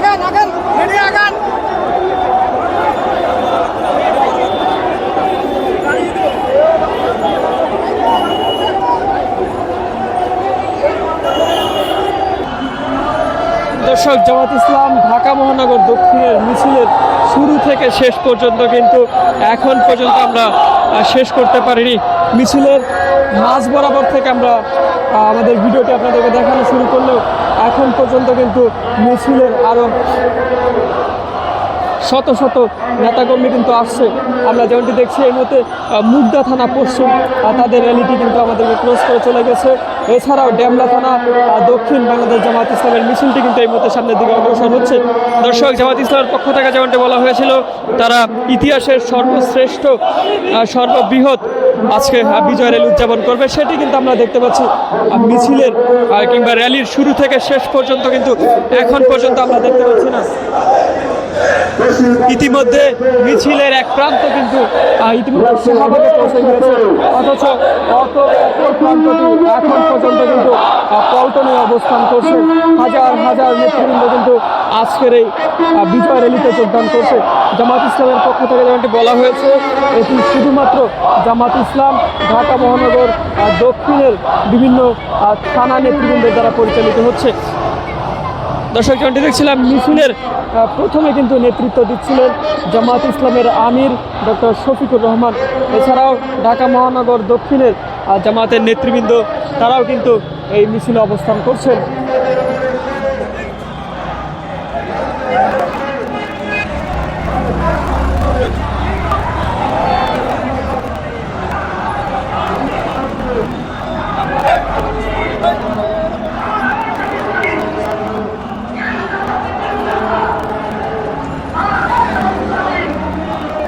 আগান আগান আগান। দর্শক, জামাত ইসলাম ঢাকা মহানগর দক্ষিণের মিছিলের শুরু থেকে শেষ পর্যন্ত কিন্তু এখন পর্যন্ত আমরা শেষ করতে পারিনি। মিছিলের মাঝ বরাবর থেকে আমরা আমাদের ভিডিওটি আপনাদেরকে দেখানো শুরু করলেও এখন পর্যন্ত কিন্তু মিছিলের আরও শত শত নেতাকর্মী কিন্তু আসছে। আমরা যেমনটি দেখছি এই মুহূর্তে মুগদা থানা পশ্চিম তাদের র্যালিটি কিন্তু আমাদেরকে ক্রস করে চলে গেছে। এছাড়াও ড্যামলা থানা দক্ষিণ বাংলাদেশ জামাত ইসলামের মিছিলটি কিন্তু এই মুহূর্তে সামনের দিকে অগ্রসর হচ্ছে। দর্শক, জামাত ইসলামের পক্ষ থেকে যেমনটি বলা হয়েছিল, তারা ইতিহাসের সর্বশ্রেষ্ঠ সর্ববৃহৎ আজকে বিজয় র্যালি উদযাপন করবে। সেটি কিন্তু আমরা দেখতে পাচ্ছি মিছিলের কিংবা র্যালির শুরু থেকে শেষ পর্যন্ত কিন্তু এখন পর্যন্ত আমরা দেখতে পাচ্ছি না। ইতিমধ্যে মিছিলের এক প্রান্ত কিন্তু ইতিমধ্যে শাহবাগে অথচ অত অপর প্রান্তটি এখন পর্যন্ত কিন্তু পল্টনে অবস্থান করছে। হাজার হাজার নেতৃবৃন্দ কিন্তু আজকের এই বিজয় র্যালিতে যোগদান করছে। জামাত ইসলামের পক্ষ থেকে যেমনটি বলা হয়েছে, এটি শুধুমাত্র জামাত ইসলাম, ঢাকা মহানগর দক্ষিণের বিভিন্ন থানা নেতৃবৃন্দের দ্বারা পরিচালিত হচ্ছে। দর্শক, যেমনটি দেখছিলাম, মিছিলের প্রথমে কিন্তু নেতৃত্ব দিচ্ছিলেন জামাত ইসলামের আমির ডক্টর শফিকুর রহমান। এছাড়াও ঢাকা মহানগর দক্ষিণের জামাতের নেতৃবৃন্দ, তারাও কিন্তু এই মিছিলে অবস্থান করছেন।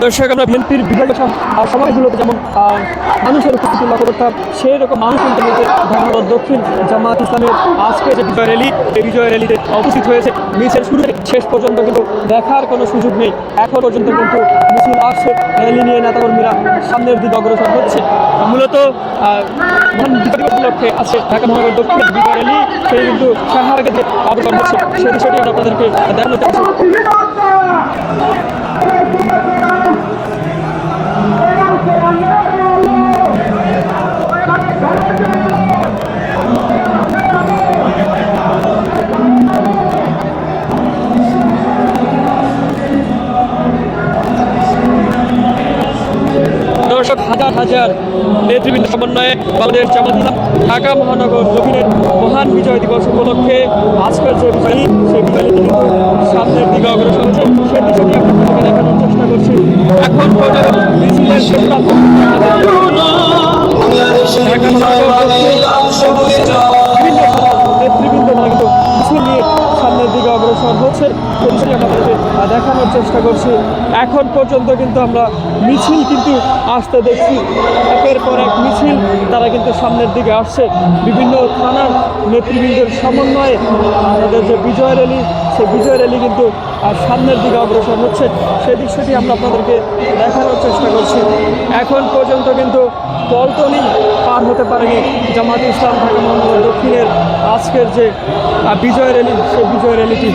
দর্শক আমরা বিএনপির আহ, যেমন মানুষের উপস্থিতি লক্ষ্য সেই রকম মানুষ কিন্তু নিচে ধর্মনগর দক্ষিণ জামাত ইসলামের আজকে যে বিজয় র্যালি এই বিজয় র্যালিতে উপস্থিত হয়েছে। মিছিল শুরু শেষ পর্যন্ত কিন্তু দেখার কোনো সুযোগ নেই। এখন পর্যন্ত কিন্তু মিছিল আসছে র্যালি নিয়ে নেতাকর্মীরা সামনের দিকে অগ্রসর হচ্ছে। মূলত উপলক্ষে আছে ঢাকা মহানগর বিজয় র্যালি সেই কিন্তু শাহবাগে অগ্রসর হচ্ছে। আপনাদেরকে দেখানো হাজার নেতৃবৃন্দ সমন্বয়ে বাংলাদেশ জামাত ইসলাম ঢাকা মহানগর দক্ষিণের মহান বিজয় দিবস উপলক্ষে আজকের যে বিজয়ী সেই বিজয়ী কিন্তু সামনের দিকে অগ্রসর হচ্ছে সে বিষয়টি আপনাদেরকে দেখানোর চেষ্টা করছি। এখন পর্যন্ত মিছিলের ঢাকা মহানগর হচ্ছে দেখানোর চেষ্টা করছি। এখন পর্যন্ত কিন্তু আমরা মিছিল কিন্তু আসতে দেখছি। একের পর এক মিছিল তারা কিন্তু সামনের দিকে আসছে। বিভিন্ন থানার নেতৃবৃন্দের সমন্বয়ে আমাদের যে বিজয় র্যালি সেই বিজয় র্যালি কিন্তু আহ, সামনের দিকে অগ্রসর হচ্ছে। সেই দৃশ্যটি আমরা আপনাদেরকে দেখানোর চেষ্টা করছি। এখন পর্যন্ত কিন্তু পল্টনই পার হতে পারেনি জামাত ইসলাম ঢাকা মহানগর দক্ষিণের আজকের যে বিজয় র্যালি সেই বিজয় র্যালিটি।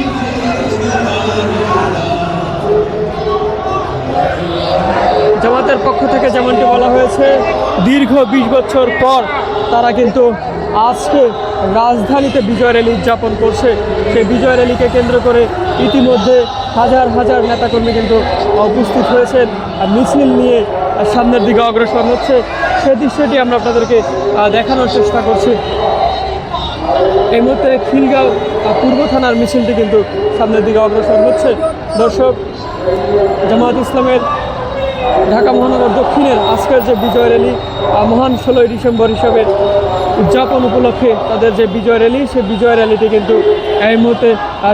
জামাতের পক্ষ থেকে যেমনটি বলা হয়েছে, দীর্ঘ বিশ বছর পর তারা কিন্তু আজকে রাজধানীতে বিজয় র্যালি উদযাপন করছে। সেই বিজয় র্যালিকে কেন্দ্র করে ইতিমধ্যে হাজার হাজার নেতাকর্মী কিন্তু উপস্থিত হয়েছেন আর মিছিল নিয়ে সামনের দিকে অগ্রসর হচ্ছে। সে দৃশ্যটি আমরা আপনাদেরকে দেখানোর চেষ্টা করছি। এই মুহূর্তে খিলগাঁও পূর্ব থানার মিছিলটি কিন্তু সামনের দিকে অগ্রসর হচ্ছে। দর্শক, জামাত ইসলামের ঢাকা মহানগর দক্ষিণের আজকের যে বিজয় র্যালি মহান ষোলোই ডিসেম্বর হিসাবে উদযাপন উপলক্ষে তাদের যে বিজয় র্যালি, সেই বিজয় র্যালিটি কিন্তু এই মুহূর্তে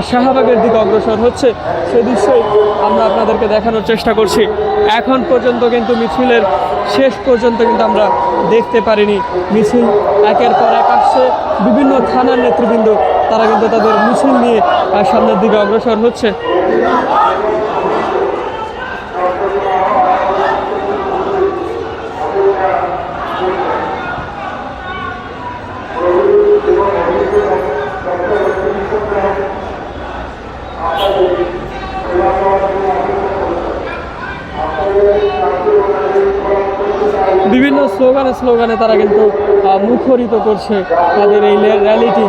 শাহবাগের দিকে অগ্রসর হচ্ছে। সে দৃশ্যই আমরা আপনাদেরকে দেখানোর চেষ্টা করছি। এখন পর্যন্ত কিন্তু মিছিলের শেষ পর্যন্ত কিন্তু আমরা দেখতে পারিনি। মিছিল একের পর এক আসছে। বিভিন্ন থানার নেতৃবৃন্দ, তারা কিন্তু তাদের মিছিল নিয়ে সামনের দিকে অগ্রসর হচ্ছে। স্লোগানে তারা কিন্তু মুখরিত করছে তাদের এই র্যালিটি।